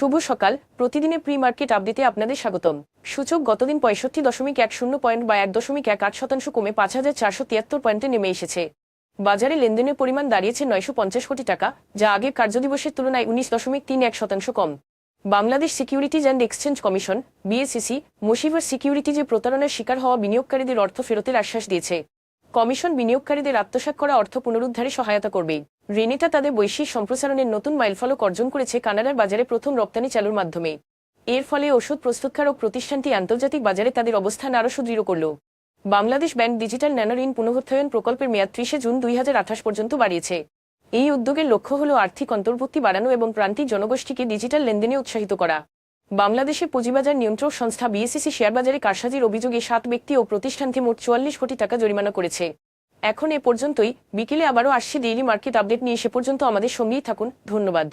শুভ সকাল। প্রতিদিনের pre market আপডেটে আপনাদের স্বাগতম। সূচক গতদিন পঁয়ষট্টি দশমিক এক শূন্য পয়েন্ট বা এক দশমিক এক আট শতাংশ কমে পাঁচ হাজার চারশো তিয়াত্তর পয়েন্টে নেমে এসেছে। বাজারে লেনদেনের পরিমাণ দাঁড়িয়েছে নয়শো পঞ্চাশ কোটি টাকা, যা আগের কার্যদিবসের তুলনায় উনিশ দশমিক তিন এক শতাংশ কম। Bangladesh securities and exchange commission BSCC মুশিভার সিকিউরিটিজে প্রতারণার শিকার হওয়া বিনিয়োগকারীদের অর্থ ফেরতের আশ্বাস দিয়েছে। কমিশন বিনিয়োগকারীদের আত্মসাৎ করা অর্থ পুনরুদ্ধারে সহায়তা করবে। রেনেটা তাদের বৈশ্বিক সম্প্রসারণের নতুন মাইলফলক অর্জন করেছে কানাডার বাজারে প্রথম রপ্তানি চালুর মাধ্যমে। এর ফলে ওষুধ প্রস্তুতকারক প্রতিষ্ঠানটি আন্তর্জাতিক বাজারে তাদের অবস্থান আরও সুদৃঢ় করল। বাংলাদেশ ব্যাংক ডিজিটাল ন্যানো ঋণ পুনরুত্থায়ন প্রকল্পের মেয়াদ ত্রিশে জুন দুই হাজার আঠাশ পর্যন্ত বাড়িয়েছে। এই উদ্যোগের লক্ষ্য হল আর্থিক অন্তর্ভুক্তি বাড়ানো এবং প্রান্তিক জনগোষ্ঠীকে ডিজিটাল লেনদেনে উৎসাহিত করা। বাংলাদেশে পুঁজিবাজার নিয়ন্ত্রক সংস্থা বিএসসি শেয়ারবাজারে কারসাজির অভিযোগে সাত ব্যক্তি ও প্রতিষ্ঠানকে মোট চুয়াল্লিশ কোটি টাকা জরিমানা করেছে। এখন এ পর্যন্তই। বিকেলে আবারও আসছে ডেইলি মার্কেট আপডেট নিয়ে। সে পর্যন্ত আমাদের সঙ্গেই থাকুন। ধন্যবাদ।